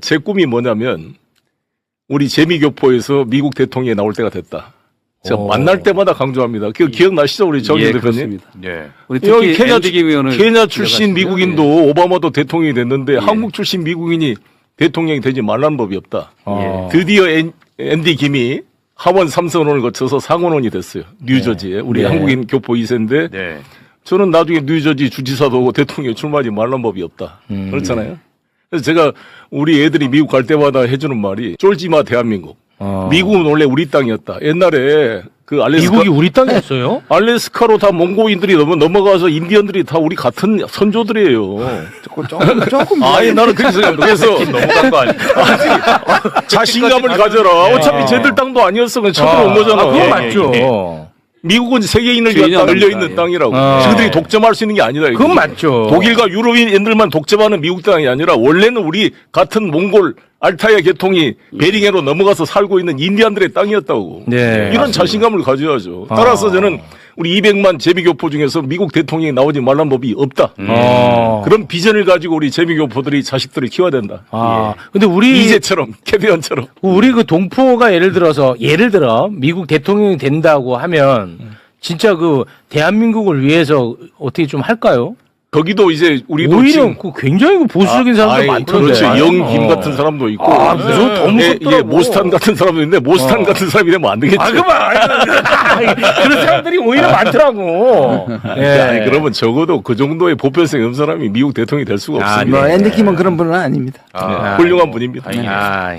제 꿈이 뭐냐면 우리 재미교포에서 미국 대통령이 나올 때가 됐다. 제가 오. 만날 때마다 강조합니다. 그 기억나시죠, 우리 정희 예, 대표님? 그렇습니다. 예. 우리 여기 케냐, 케냐 출신? 미국인도 오바마도 대통령이 됐는데 예. 한국 출신 미국인이 대통령이 되지 말라는 법이 없다. 어. 드디어 앤, 앤디 김이 하원 삼선원을 거쳐서 상원원이 됐어요. 뉴저지에 우리 네. 한국인 교포 2세인데 네. 저는 나중에 뉴저지 주지사도 오고 대통령에 출마하지 말란 법이 없다. 음. 그렇잖아요. 그래서 제가 우리 애들이 미국 갈 때마다 해주는 말이 쫄지마 대한민국. 어. 미국은 원래 우리 땅이었다. 옛날에 그 알래스카 미국이 우리 땅이었어요? 알래스카로 다 몽고인들이 넘어 넘어가서 인디언들이 다 우리 같은 선조들이에요. 조금 조금 조금 아니 나는 그렇게 생각합니다. 그래서 넘어간 거 아니에요? 자신감을 가져라. 어차피 쟤들 땅도 아니었어. 그냥 쳐들어온 거잖아. 아, 그건 예, 맞죠. 예, 미국은 세계인을 주인이 위한 아닙니다. 열려 있는 예. 땅이라고. 아. 저들이 독점할 수 있는 게 아니다. 이거지. 그건 맞죠. 독일과 유럽인들만 독점하는 미국 땅이 아니라 원래는 우리 같은 몽골 알타이아 계통이 베링해로 넘어가서 살고 있는 인디안들의 땅이었다고. 네. 이런 자신감을 가져야죠. 아. 따라서 저는 우리 200만 재미교포 중에서 미국 대통령이 나오지 말란 법이 없다. 어. 그런 비전을 가지고 우리 재미교포들이 자식들을 키워야 된다. 아, 근데 우리 이제처럼 캐비언처럼. 우리 그 동포가 예를 들어서 예를 들어 미국 대통령이 된다고 하면 진짜 그 대한민국을 위해서 어떻게 좀 할까요? 거기도 이제 우리도 오히려 지금 그 굉장히 그 보수적인 사람들 아이, 많던데. 그렇죠. 영김 어. 같은 사람도 있고. 아. 더 예, 무섭더라고. 예, 모스탄 같은 사람도 있는데 모스탄 어. 같은 사람이 되면 안 되겠죠. 아, 그만. 그런 사람들이 오히려 많더라고. 예. 아니, 그러면 적어도 그 정도의 보편성이 없는 사람이 미국 대통령이 될 수가 아, 없습니다. 뭐 앤디 김은 그런 분은 아닙니다. 아, 네, 훌륭한 분입니다. 아,